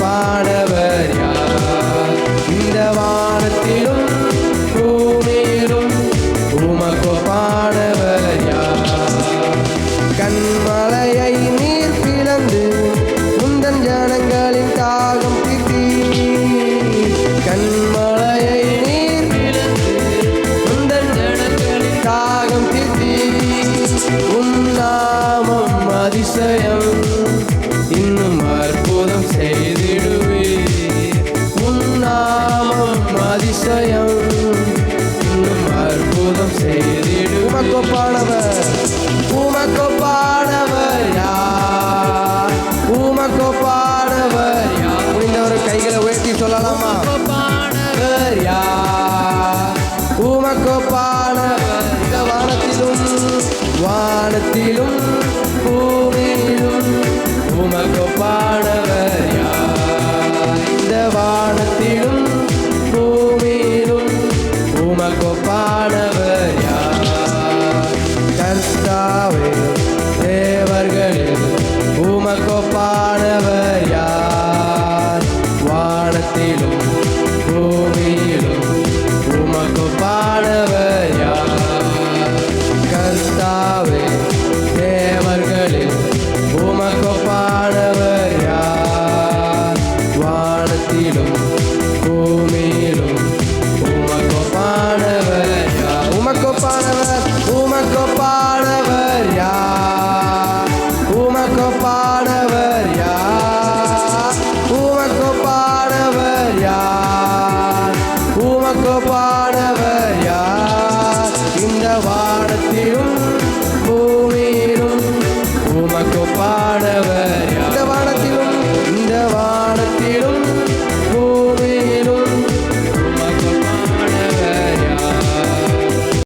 பாடவர் யார்? இந்த வானத்திலும் பூமியிலும் உமக்கோ பாடவர் யார்? கண்மலையை நீர் பிளந்து முந்தன் ஜனங்களின் தாகம் தித்தி கண்மலையை நீர் பிளந்து முந்தன் ஜனங்களின் தாகம் தித்தி உன்னாமம் அதிசயம். இதயம் இன்னும் அற்புதம் செய்திடு உமக்கோ பாடவர் உமக்கோ பாடவர் யார்? உமக்கோ பாடவர் யார்? முடிந்தவர் கைகளை உயர்த்தி சொல்லலாமா? பாடவர் உமக்கோ பாடவர் வானத்திலும் வானத்திலும் பூமியிலும். வானத்திலும் பூமியிலும் உமக்கு யார் கர்த்தாவே தேவர்களில் உமக்கு யார் வானத்திலும் பூமியிலும் உமக்கு யார் உமக்கு பாடவர் உமக்கு உமக்கொப்பானவர் உமக்கு பாட